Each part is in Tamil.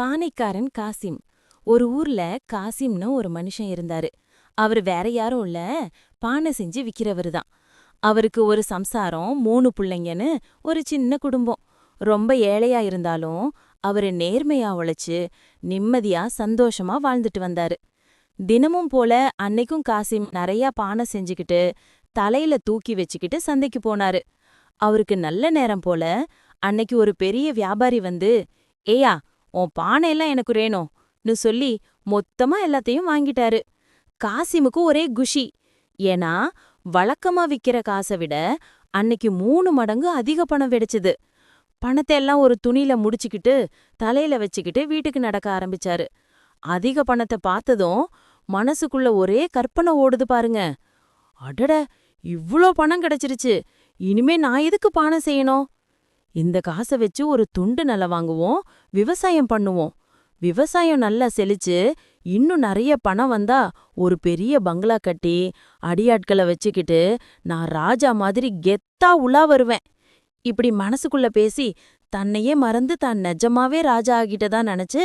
பானைக்காரன் காசிம். ஒரு ஊர்ல காசிம்னு ஒரு மனுஷன் இருந்தாரு. அவர் வேற யாரும் இல்ல பானை செஞ்சு விக்கிறவரு தான். அவருக்கு ஒரு சம்சாரம் மூணு புள்ளைங்கன்னு ஒரு சின்ன குடும்பம். ரொம்ப ஏழையா இருந்தாலும் அவரு நேர்மையா உழைச்சு நிம்மதியா சந்தோஷமா வாழ்ந்துட்டு வந்தாரு. தினமும் போல அன்னைக்கும் காசிம் நிறைய பானை செஞ்சுக்கிட்டு தலையில தூக்கி வச்சுக்கிட்டு சந்தைக்கு போனாரு. அவருக்கு நல்ல நேரம் போல அன்னைக்கு ஒரு பெரிய வியாபாரி வந்து ஏயா உன் பானையெல்லாம் எனக்கு வேணும்னு சொல்லி மொத்தமா எல்லாத்தையும் வாங்கிட்டாரு. காசிமுக்கு ஒரே குஷி. ஏன்னா வழக்கமா விக்கிற காசை விட அன்னைக்கு மூணு மடங்கு அதிக பணம் வெடிச்சது. பணத்தை எல்லாம் ஒரு துணியில முடிச்சுக்கிட்டு தலையில வச்சுக்கிட்டு வீட்டுக்கு நடக்க ஆரம்பிச்சாரு. அதிக பணத்தை பார்த்ததும் மனசுக்குள்ள ஒரே கற்பனை ஓடுது பாருங்க. அடட இவ்ளோ பணம் கிடைச்சிருச்சு. இனிமே நான் எதுக்கு பானை செய்யணும்? இந்த காசை வச்சு ஒரு துண்டு நில வாங்குவோம் விவசாயம் பண்ணுவோம். விவசாயம் நல்லா செழிச்சு இன்னும் நிறைய பணம் வந்தா ஒரு பெரிய பங்களா கட்டி அடியாட்களை வச்சுக்கிட்டு நான் ராஜா மாதிரி கெத்தா உலா வருவேன். இப்படி மனசுக்குள்ள பேசி தன்னையே மறந்து தான் நிஜமாவே ராஜா ஆகிட்டதா நினைச்சு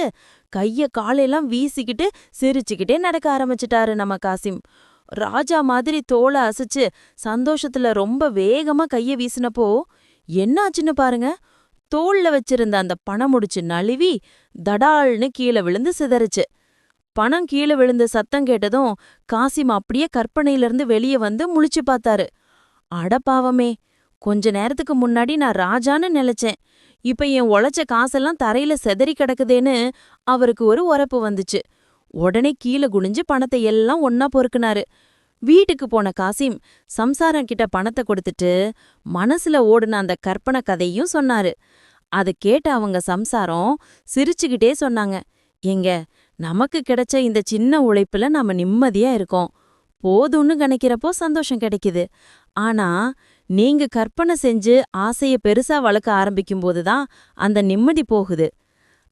கைய காலையெல்லாம் வீசிக்கிட்டு சிரிச்சுக்கிட்டே நடக்க ஆரம்பிச்சிட்டாரு நம்ம காசிம். ராஜா மாதிரி தோலை அசைச்சு சந்தோஷத்துல ரொம்ப வேகமா கைய வீசினப்போ என்னாச்சுன்னு பாருங்க. தோல்ல வச்சிருந்த அந்த பணம் முடிச்சு நழுவி தடால்னு கீழே விழுந்து சிதறுச்சு. பணம் கீழே விழுந்த சத்தம் கேட்டதும் காசிம் அப்படியே கற்பனையிலிருந்து வெளியே வந்து முழிச்சு பார்த்தாரு. அடப்பாவமே கொஞ்ச நேரத்துக்கு முன்னாடி நான் ராஜான்னு நினைச்சேன். இப்ப என் உழைச்ச காசெல்லாம் தரையில செதறி கிடக்குதேன்னு அவருக்கு ஒரு உரப்பு வந்துச்சு. உடனே கீழே குனிஞ்சு பணத்தை எல்லாம் ஒன்னா பொறுக்குனாரு. வீட்டுக்கு போன காசிம் சம்சாரம் கிட்ட பணத்தை கொடுத்துட்டு மனசுல ஓடுன அந்த கற்பனை கதையும் சொன்னாரு. அத கேட்ட அவங்க சம்சாரம் சிரிச்சுக்கிட்டே சொன்னாங்க. எங்க நமக்கு கிடைச்ச இந்த சின்ன உழைப்புல நாம நிம்மதியா இருக்கோம். போதும்னு கணக்கிறப்போ சந்தோஷம் கிடைக்குது. ஆனா நீங்க கற்பனை செஞ்சு ஆசைய பெருசா வளர்க்க ஆரம்பிக்கும்போது தான் அந்த நிம்மதி போகுது.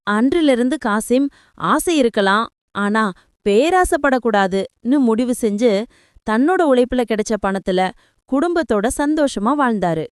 அன்றிலிருந்து காசிம் ஆசை இருக்கலாம் ஆனா பேராசப்படக்கூடாதுன்னு முடிவு செஞ்சு தன்னோட உழைப்புல கிடைச்ச பணத்துல குடும்பத்தோட சந்தோஷமா வாழ்ந்தாரு.